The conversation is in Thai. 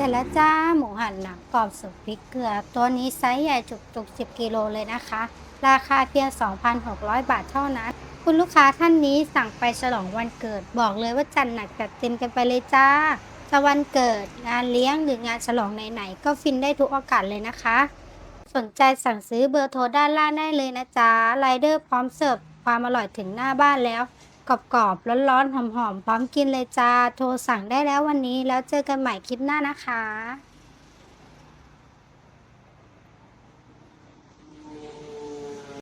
เสร็จแล้วจ้าหมูหันหนังกรอบสุกพริกเกลือ ตัวนี้ไซส์ใหญ่จุกๆ10กิโลเลยนะคะ ราคาเพียง 2,600 บาทเท่านั้น คุณลูกค้าท่านนี้สั่งไปฉลองวันเกิด บอกเลยว่าจัดหนักจัดเต็มกันไปเลยจ้าจะวันเกิดงานเลี้ยงหรืองานฉลองไหนๆก็ฟินได้ทุกโอกาสเลยนะคะ สนใจสั่งซื้อเบอร์โทรด้านล่างได้เลยนะจ๊ะไรเดอร์พร้อมเสิร์ฟความอร่อยถึงหน้าบ้านแล้ว กรอบๆร้อนๆหอมๆพร้อมกินเลยจ้า โทรสั่งได้แล้ววันนี้แล้วเจอกันใหม่คลิปหน้านะคะ